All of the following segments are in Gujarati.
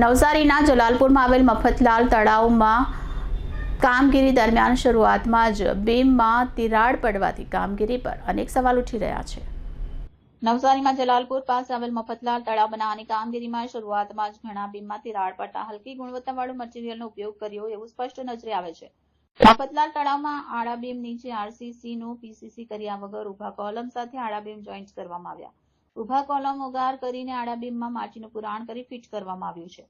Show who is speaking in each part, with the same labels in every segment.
Speaker 1: નવસારીના જલાલપુરમાં આવેલ મફતલાલ તળાવમાં કામગીરી દરમિયાન શરૂઆતમાં જ બીમમાં તિરાડ પડવાથી કામગીરી પર અનેક સવાલ ઉઠી રહ્યા છે. નવસારીમાં જલાલપુર પાસે આવેલ મફતલાલ તળાવ બનાવવાની કામગીરીમાં શરૂઆતમાં જ ઘણા બીમમાં તિરાડ પડતા હલકી ગુણવત્તાવાળું મટીરીયલનો ઉપયોગ કર્યો એવું સ્પષ્ટ નજરે આવે છે. મફતલાલ તળાવમાં આડા બીમ નીચે આરસીસી નું પીસીસી કર્યા વગર ઊભા કોલમ સાથે આડા બીમ જોઈન્ટ કરવામાં આવ્યા. ઊભા કોલમ ઉગાર કરીને આડા બીમમાં માટીનું પુરાણ કરી ફિટ કરવામાં આવ્યું છે.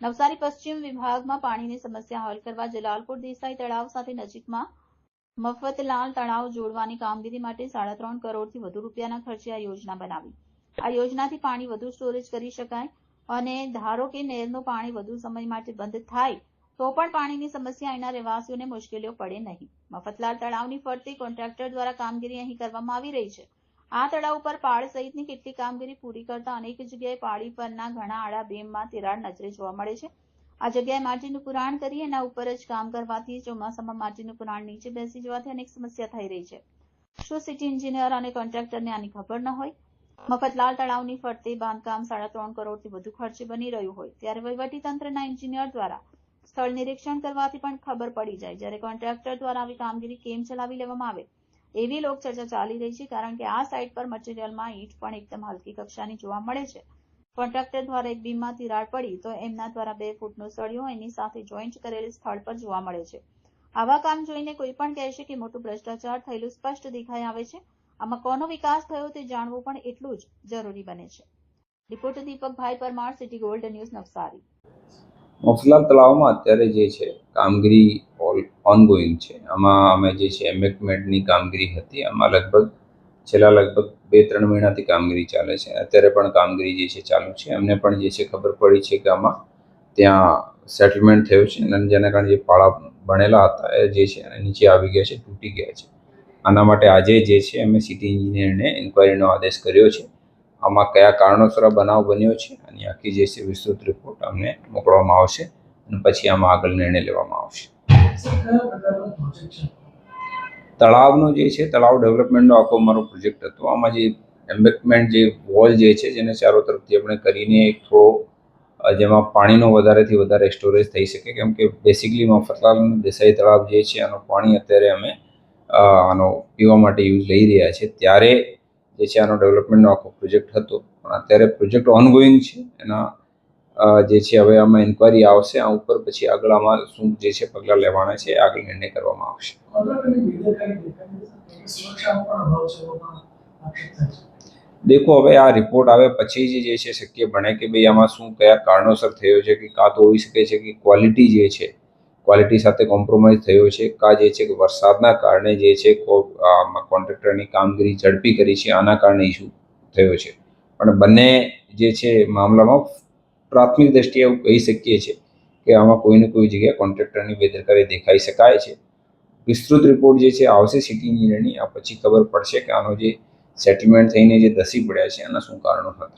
Speaker 1: નવસારી પશ્ચિમ વિભાગમાં પાણીની સમસ્યા હલ કરવા જલાલપુર દેસાઈ તળાવ સાથે નજીકમાં મફતલાલ તળાવ જોડવાની કામગીરી માટે સાડા ત્રણ કરોડથી વધુ રૂપિયાના ખર્ચે આ યોજના બનાવી. આ યોજનાથી પાણી વધુ સ્ટોરેજ કરી શકાય અને ધારો કે નહેરનું પાણી વધુ સમય માટે બંધ થાય, તો પણ પાણીની સમસ્યા અહીંના રહેવાસીઓને મુશ્કેલીઓ પડે નહીં. મફતલાલ તળાવની ફરતે કોન્ટ્રાક્ટર દ્વારા કામગીરી અહીં કરવામાં આવી રહી છે. આ તળાવ ઉપર પાળ સહિતની કેટલીક કામગીરી પૂરી કરતા અનેક જગ્યાએ પાળી પરના ઘણા આડા બેમમાં તિરાડ નજરે જોવા મળે છે. આ જગ્યાએ માટીનું પુરાણ કરી એના ઉપર જ કામ કરવાથી ચોમાસામાં માટીનું પુરાણ નીચે બેસી જવાથી અનેક સમસ્યા થઈ રહી છે. શું સિટી એન્જિનિયર અને કોન્ટ્રાક્ટરને આની ખબર ન હોય? મફતલાલ તળાવની ફરતે બાંધકામ સાડા ત્રણ કરોડથી વધુ ખર્ચે બની રહ્યું હોય, ત્યારે વહીવટી તંત્રના એન્જિનિયર દ્વારા સ્થળ નિરીક્ષણ કરવાથી પણ ખબર પડી જાય. જ્યારે કોન્ટ્રાક્ટર દ્વારા આવી કામગીરી કેમ ચલાવી લેવામાં આવે? એવી લોકચર્ચા ચાલી રહી છે, કારણ કે આ સાઇટ પર મટીરિયલમાં ઈંટ પણ એકદમ હલકી કક્ષાની જોવા મળે છે. કોન્ટ્રાક્ટર દ્વારા એક બીમમાં તિરાડ પડી, તો એમના દ્વારા બે ફૂટનો સળિયો એની સાથે જોઈન્ટ કરેલ સ્થળ પર જોવા મળે છે. આવા કામ જોઈને કોઈ પણ કહેશે કે મોટું ભ્રષ્ટાચાર થયેલું સ્પષ્ટ દેખાઈ આવે છે. આમાં કોનો વિકાસ થયો તે જાણવું પણ એટલું જ જરૂરી બને છે. Reporter Deepakbhai Parmar, city gold news Navsari.
Speaker 2: મફલાલ તળાવમાં અત્યારે જે છે, કામગીરી ઓલ ઓનગોઈંગ છે. આમાં અમે જે છે એમ્બેકમેન્ટની કામગીરી હતી. આમાં લગભગ, છેલ્લા લગભગ બે ત્રણ મહિનાથી કામગીરી ચાલે છે. અત્યારે પણ કામગીરી જે છે, ચાલુ છે. અમને પણ જે છે, ખબર પડી છે કે આમાં ત્યાં સેટલમેન્ટ થયું છે અને જેના કારણે જે પાળા બનેલા હતા, એ જે છે નીચે આવી ગયા છે, તૂટી ગયા છે. આના માટે આજે જે છે, અમે સિટી એન્જિનિયરને ઇન્ક્વાયરીનો આદેશ કર્યો છે. આમાં કયા કારણોસર બનાવ બન્યો છે અને આખી જે છે વિસ્તૃત રિપોર્ટ અમને મોકલવામાં આવશે અને પછી આમાં આગળ નિર્ણય લેવામાં આવશે. તળાવનો જે છે, તળાવ ડેવલપમેન્ટનો આખો અમારો પ્રોજેક્ટ હતો. આમાં જે એમ્બેકમેન્ટ જે વોલ જે છે, જેને ચારો તરફથી આપણે કરીને એક થોડો જેમાં પાણીનો વધારેથી વધારે સ્ટોરેજ થઈ શકે. કેમ કે બેસિકલી મફતલાલ દેસાઈ તળાવ જે છે, આનું પાણી અત્યારે અમે આનો પીવા માટે યુઝ લઈ રહ્યા છે. ત્યારે જે છે આનો ડેવલપમેન્ટનો આખો પ્રોજેક્ટ હતો. પણ અત્યારે પ્રોજેક્ટ ઓનગોઈંગ છે. એના જે છે હવે આમાં ઇન્ક્વાયરી આવશે. આ ઉપર પછી આગળ આમાં શું જે છે પગલાં લેવાના છે આગળ નિર્ણય કરવામાં આવશે. દેખો, હવે આ રિપોર્ટ આવે પછી જ જે છે શક્ય બને કે ભાઈ આમાં શું, કયા કારણોસર થયો છે કે કાં તો હોઈ શકે છે કે ક્વોલિટી જે છે ક્વોલિટી સાથે કોમ્પ્રોમાઇઝ થયો છે. કા જે છે કે વરસાદના કારણે જે છે કોન્ટ્રાક્ટરની કામગીરી ઝડપી કરી છે, આના કારણે ઇસ્યુ થયો છે. પણ બંને જે છે મામલામાં પ્રાથમિક દ્રષ્ટિએ એવું કહી શકીએ છીએ કે આમાં કોઈને કોઈ જગ્યાએ કોન્ટ્રાક્ટરની બેદરકારી દેખાઈ શકાય છે. વિસ્તૃત રિપોર્ટ જે છે આવશે સિટી એન્જિનિયરની આ પછી ખબર પડશે કે આનો જે સેટલમેન્ટ થઈને જે ધસી પડ્યા છે, એના શું કારણો હતા.